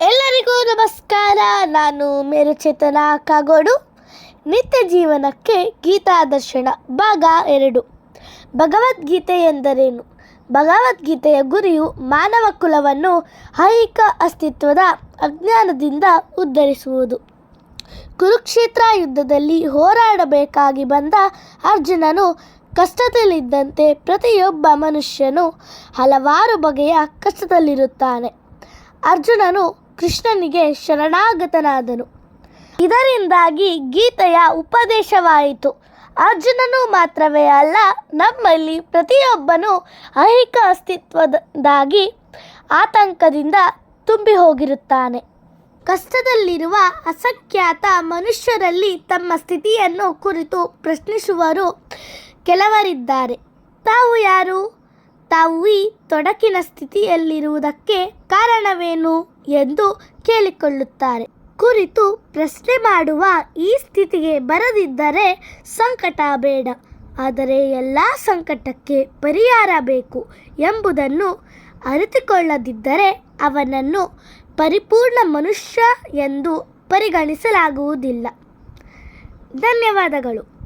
ಎಲ್ಲರಿಗೂ ನಮಸ್ಕಾರ. ನಾನು ಮೇರುಚೇತನ ಕಾಗೋಡು. ನಿತ್ಯ ಜೀವನಕ್ಕೆ ಗೀತಾ ದರ್ಶನ ಭಾಗ ಎರಡು. ಭಗವದ್ಗೀತೆ ಎಂದರೇನು? ಭಗವದ್ಗೀತೆಯ ಗುರಿಯು ಮಾನವ ಕುಲವನ್ನು ಐಹಿಕ ಅಸ್ತಿತ್ವದ ಅಜ್ಞಾನದಿಂದ ಉದ್ಧರಿಸುವುದು. ಕುರುಕ್ಷೇತ್ರ ಯುದ್ಧದಲ್ಲಿ ಹೋರಾಡಬೇಕಾಗಿ ಬಂದ ಅರ್ಜುನನು ಕಷ್ಟದಲ್ಲಿದ್ದಂತೆ ಪ್ರತಿಯೊಬ್ಬ ಮನುಷ್ಯನು ಹಲವಾರು ಬಗೆಯ ಕಷ್ಟದಲ್ಲಿರುತ್ತಾನೆ. ಅರ್ಜುನನು ಕೃಷ್ಣನಿಗೆ ಶರಣಾಗತನಾದನು. ಇದರಿಂದಾಗಿ ಗೀತೆಯ ಉಪದೇಶವಾಯಿತು. ಅರ್ಜುನನು ಮಾತ್ರವೇ ಅಲ್ಲ, ನಮ್ಮಲ್ಲಿ ಪ್ರತಿಯೊಬ್ಬನು ಐಹಿಕ ಅಸ್ತಿತ್ವದಾಗಿ ಆತಂಕದಿಂದ ತುಂಬಿ ಹೋಗಿರುತ್ತಾನೆ ಕಷ್ಟದಲ್ಲಿರುವ ಅಸಖ್ಯಾತ ಮನುಷ್ಯರಲ್ಲಿ ತಮ್ಮ ಸ್ಥಿತಿಯನ್ನು ಕುರಿತು ಪ್ರಶ್ನಿಸುವರು ಕೆಲವರಿದ್ದಾರೆ. ತಾವು ಯಾರು? ತಾವು ಈ ತೊಡಕಿನ ಸ್ಥಿತಿಯಲ್ಲಿರುವುದಕ್ಕೆ ಕಾರಣವೇನು ಎಂದು ಕೇಳಿಕೊಳ್ಳುತ್ತಾರೆ. ಕುರಿತು ಪ್ರಶ್ನೆ ಮಾಡುವ ಈ ಸ್ಥಿತಿಗೆ ಬರದಿದ್ದರೆ ಸಂಕಟ ಬೇಡ. ಆದರೆ ಎಲ್ಲ ಸಂಕಟಕ್ಕೆ ಪರಿಹಾರ ಬೇಕು ಎಂಬುದನ್ನು ಅರಿತುಕೊಳ್ಳದಿದ್ದರೆ ಅವನನ್ನು ಪರಿಪೂರ್ಣ ಮನುಷ್ಯ ಎಂದು ಪರಿಗಣಿಸಲಾಗುವುದಿಲ್ಲ. ಧನ್ಯವಾದಗಳು.